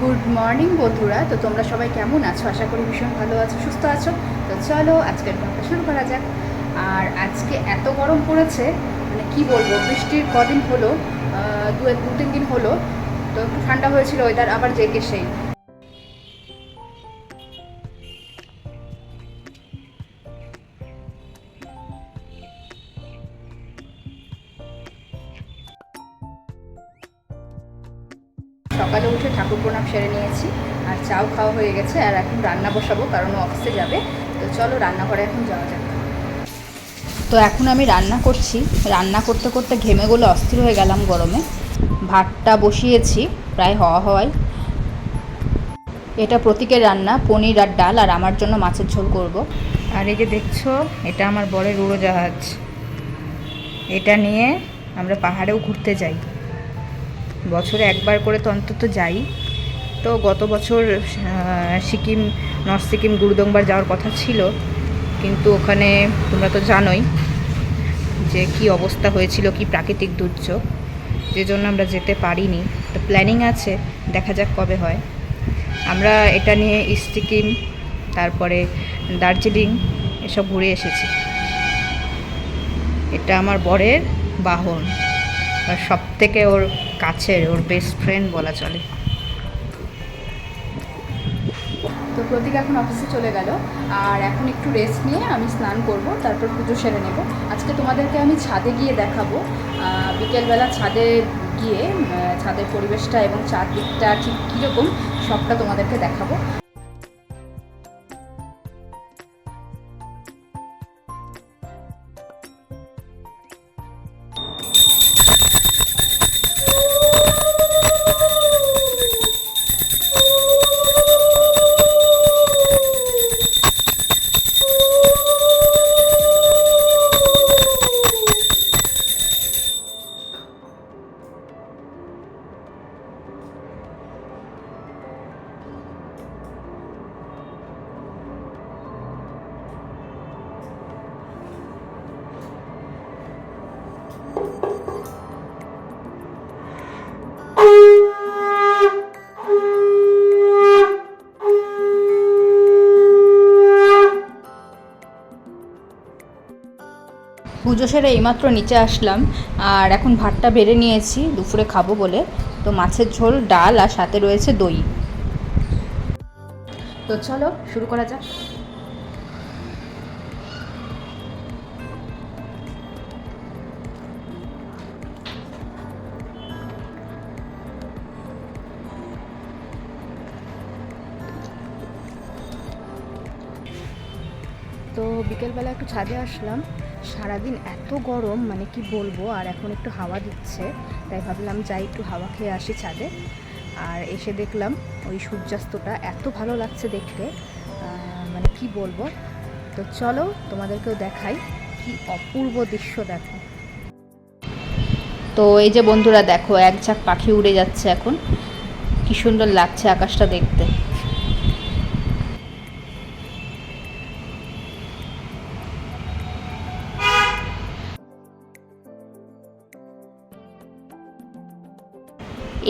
Good morning বন্ধুরা। তো তোমরা সবাই কেমন আছো? আশা করি ভীষণ ভালো আছো, সুস্থ আছো। তো চলো আজকের ব্লগটা শুরু করা যাক। আর আজকে এত গরম পড়েছে মানে কি বলব, বৃষ্টির কদিন হলো দু দু দু তিন দিন হলো, তো একটু ঠান্ডা হয়েছিল ওয়েদার আবার জেগে সেই। সকালে উঠে ঠাকুর প্রণাম সেরে নিয়েছি আর চাও খাওয়া হয়ে গেছে আর এখন রান্না বসাবো, কারণ অফিসে যাবে। তো চলো রান্নাঘরে এখন যাওয়া যাক। তো এখন আমি রান্না করছি। রান্না করতে করতে ঘেমে গলে অস্থির হয়ে গেলাম গরমে। ভাতটা বসিয়েছি, প্রায় হওয়া হওয়ায়। এটা প্রতীকের রান্না, পনির আর ডাল, আর আমার জন্য মাছের ঝোল করব। আর এই যে দেখছ, এটা আমার বরের উড়োজাহাজ। এটা নিয়ে আমরা পাহাড়েও ঘুরতে যাই। বছরে একবার করে তো অন্তত যাই। তো গত বছর সিকিম, নর্থ সিকিম, গুরুদংবার যাওয়ার কথা ছিল। কিন্তু ওখানে তোমরা তো জানোই যে কি অবস্থা হয়েছিল, কি প্রাকৃতিক দুর্যোগ। যে জন্য আমরা যেতে পারিনি। তো প্ল্যানিং আছে, দেখা যাক কবে হয়। আমরা এটা নিয়ে ইস্ট সিকিম তারপরে দার্জিলিং এসব ঘুরে এসেছি। এটা আমার বরের বাহন। আর সব থেকে ওর কাছের, ওর বেস্ট ফ্রেন্ড বলা চলে। তো প্রতীক এখন অফিসে চলে গেল। আর এখন একটু রেস্ট নিয়ে আমি স্নান করব, তারপর পুজো সেরে নেব। আজকে তোমাদেরকে আমি ছাদে গিয়ে দেখাবো। বিকেলবেলা ছাদে গিয়ে ছাদের পরিবেশটা এবং চারদিকটা ঠিক কীরকম, সবটা তোমাদেরকে দেখাবো। পুজো সেরে এইমাত্র নিচে আসলাম, আর এখন ভাতটা বেড়ে নিয়েছি, দুপুরে খাব বলে। তো মাছের ঝোল, ডাল, আর সাথে রয়েছে দই। তো চলো, শুরু করা যাক। তো বিকেলবেলা একটু ছাদে আসলাম। সারাদিন এত গরম মানে কি বলব, আর এখন একটু হাওয়া দিচ্ছে, তাই ভাবলাম যাই একটু হাওয়া খেয়ে আসি ছাদে। আর এসে দেখলাম ওই সূর্যাস্তটা এত ভালো লাগছে দেখতে। মানে কি বলব? তো চলো তোমাদেরকেও দেখাই কি অপূর্ব দৃশ্য দেখো। তো এই যে বন্ধুরা দেখো, এক ঝাঁক পাখি উড়ে যাচ্ছে এখন। কি সুন্দর লাগছে আকাশটা দেখতে।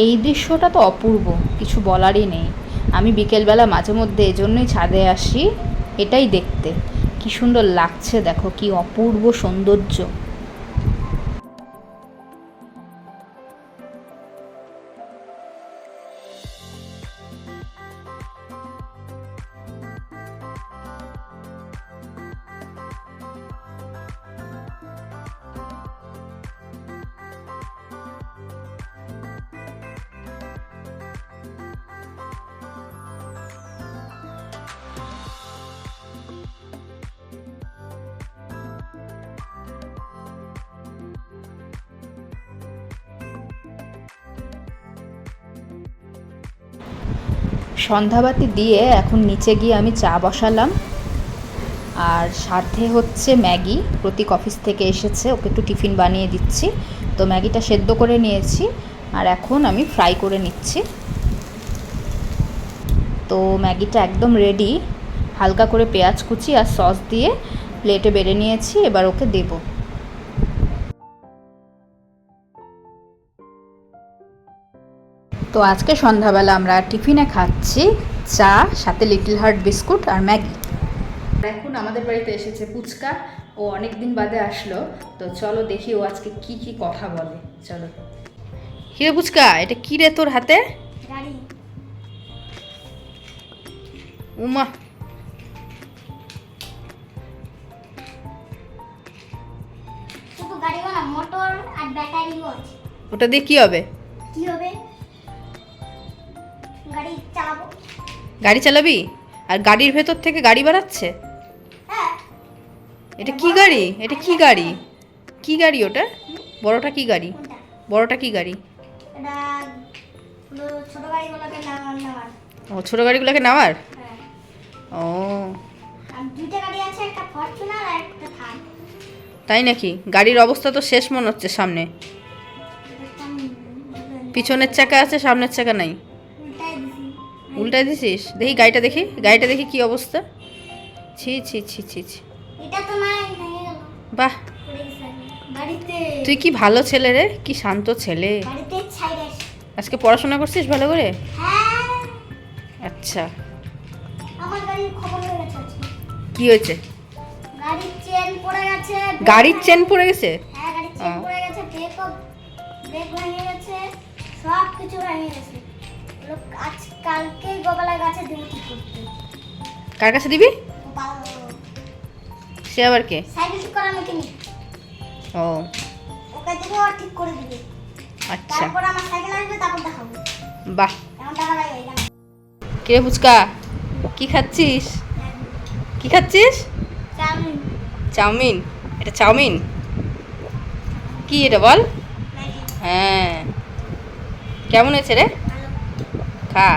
এই দৃশ্যটা তো অপূর্ব, কিছু বলারই নেই। আমি বিকেলবেলা মাঝে মধ্যে এজন্যই ছাদে আসি, এটাই দেখতে। কি সুন্দর লাগছে, দেখো, কি অপূর্ব সৌন্দর্য। সন্ধ্যাবাতি দিয়ে এখন নিচে গিয়ে আমি চা বসালাম। আর সাথে হচ্ছে ম্যাগি। প্রতীক অফিস থেকে এসেছে, ওকে একটু টিফিন বানিয়ে দিচ্ছি। তো ম্যাগিটা সেদ্ধ করে নিয়েছি, আর এখন আমি ফ্রাই করে নিচ্ছি। তো ম্যাগিটা একদম রেডি। হালকা করে পেঁয়াজ কুচি আর সস দিয়ে প্লেটে বেড়ে নিয়েছি, এবার ওকে দেবো। তো আজকে সন্ধ্যাবেলা আমরা টিফিনে খাচ্ছি চা সাথে লিটল হার্ট বিস্কুট আর ম্যাগি। এখন আমাদের বাড়িতে এসেছে পুচকা ও অনেক দিন বাদে আসলো। তো চলো দেখি ও আজকে কি কি কথা বলে। চলো। হিরে পুচকা এটা কি রে তোর হাতে? উমা। ওটা দিয়ে কি হবে? চালাবো। গাড়ি চালাবি? আর গাড়ির ভেতর থেকে গাড়ি বাড়াচ্ছে? হ্যাঁ। এটা কি গাড়ি? এটা কি গাড়ি? কি গাড়ি ওটা? বড়টা কি গাড়ি? বড়টা কি গাড়ি? ও ছোটো গাড়িগুলোকে নেওয়ার হ্যাঁ। ও। তাই নাকি? গাড়ির অবস্থা তো শেষ মনে হচ্ছে সামনে। পিছনের চাকা আছে সামনের চাকা নাই। উল্টাই দিছিস? দেখি গাড়িটা দেখি। গাড়িটা দেখি কি অবস্থা। ছি ছি ছি ছি ছি। এটা তো নাই ভেঙে বাহ। বাড়িতে তুই কি ভালো ছেলে রে? কি শান্ত ছেলে। আজকে পড়াশোনা করছিস ভালো করে? হ্যাঁ। আচ্ছা। আমার গাড়ির খবর হয়ে গেছে কি হয়েছে? গাড়ির চেন পড়ে গেছে। গাড়ির চেন পড়ে গেছে? হ্যাঁ গাড়ির চেন পড়ে গেছে। ব্রেকও ব্রেক ভেঙে গেছে। সব কিছু ভেঙে গেছে। আজ কালকেই গোপালা গাছে দেবো ঠিক করতে? কার কাছে দিবি? সে আবার কে? সাইকেল ঠিক করা মেকানিক ও। ওকে দেবো আর ঠিক করে দিবে। আচ্ছা। তারপর আমার সাইকেল আসবে তারপর দেখাবো। বাহ। ফুচকা? কি খাচ্ছিস? কি খাচ্ছিস? চাউমিন। এটা চাউমিন? কি এটা বল? হ্যাঁ। কেমন হয়েছে রে? খা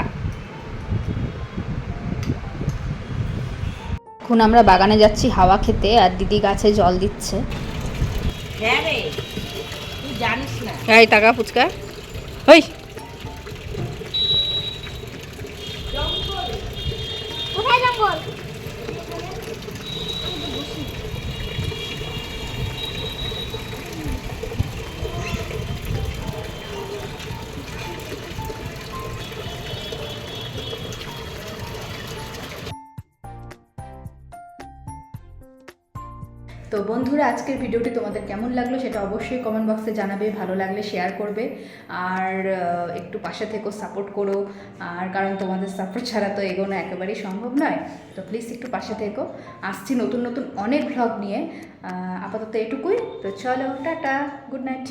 এখন আমরা বাগানে যাচ্ছি হাওয়া খেতে আর দিদি গাছে জল দিচ্ছে। হ্যাঁ রে তুই জানিস না। এই টাকা ফুচকা। ওই। কোথায় জঙ্গল? তো বন্ধুরা, আজকের ভিডিওটি তোমাদের কেমন লাগল সেটা অবশ্যই কমেন্ট বক্সে জানাবে, ভালো লাগলে শেয়ার করবে। আর একটু পাশে থেকেও সাপোর্ট করো। আর কারণ তোমাদের সাপোর্ট ছাড়া তো এগোনো একেবারেই সম্ভব নয়। তো প্লিজ একটু পাশে থেকো। আসছি নতুন নতুন অনেক ভ্লগ নিয়ে। আপাতত এটুকুই। তো চলো, টাটা গুড নাইট